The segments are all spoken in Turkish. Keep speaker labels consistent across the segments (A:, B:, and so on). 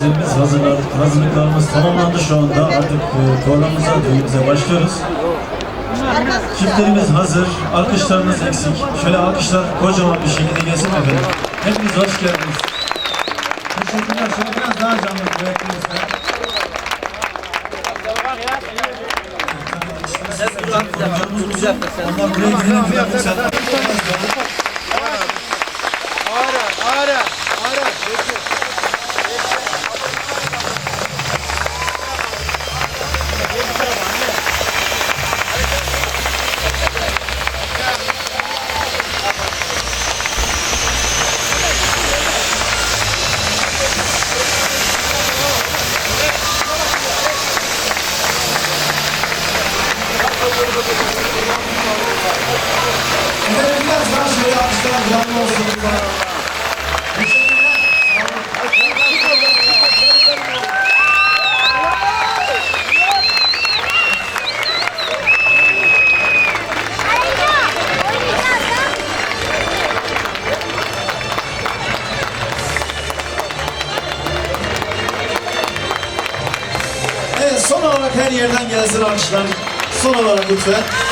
A: Biz hazırladık. Hazırlıklarımız tamamlandı şu anda. Artık e, programımıza, düğünümüze başlıyoruz. Çiftlerimiz hazır. Alkışlarımız eksik. Şöyle alkışlar kocaman bir şekilde gelsin efendim. Hepiniz hoş geldiniz. Teşekkürler. Şöyle biraz daha canlı duetlerimizle. Onlar buraya gidelim. Lütfen. Efendim biraz daha şöyle alkışlar canlı olsun. Evet son olarak her yerden gelsin alkışlar. Son olarak lütfen.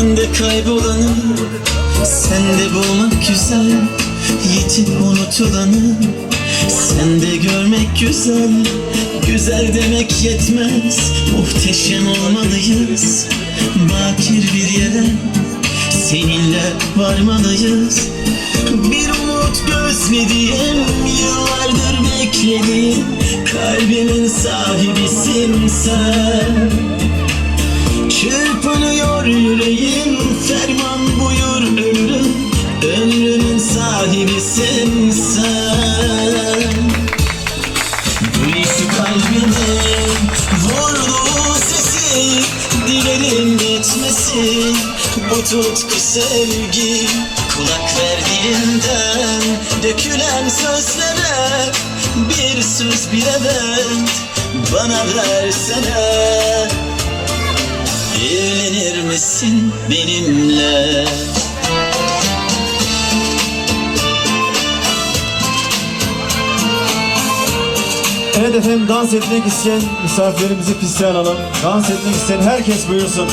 B: Ben de kaybolanım Sen de bulmak güzel Yitip unutulanı. Sen de görmek güzel Güzel demek yetmez. Muhteşem olmalıyız Bakir bir yere. Seninle varmalıyız. Bir umut gözlediğim Yıllardır beklediğim Kalbimin sahibisin sen Çırpınıyor yüreğim Ferman buyur ömrüm Ömrümün sahibisin sen. Duysu kalbimin Vurduğu sesi Dilerim geçmesin Bu tutku sevgi Kulak verdiğinden Dökülen sözlere Bir söz bir evet Bana versene misin benimle?
A: Evet efendim dans etmek isteyen misafirlerimizi piste alalım. Dans etmek isteyen herkes buyursun.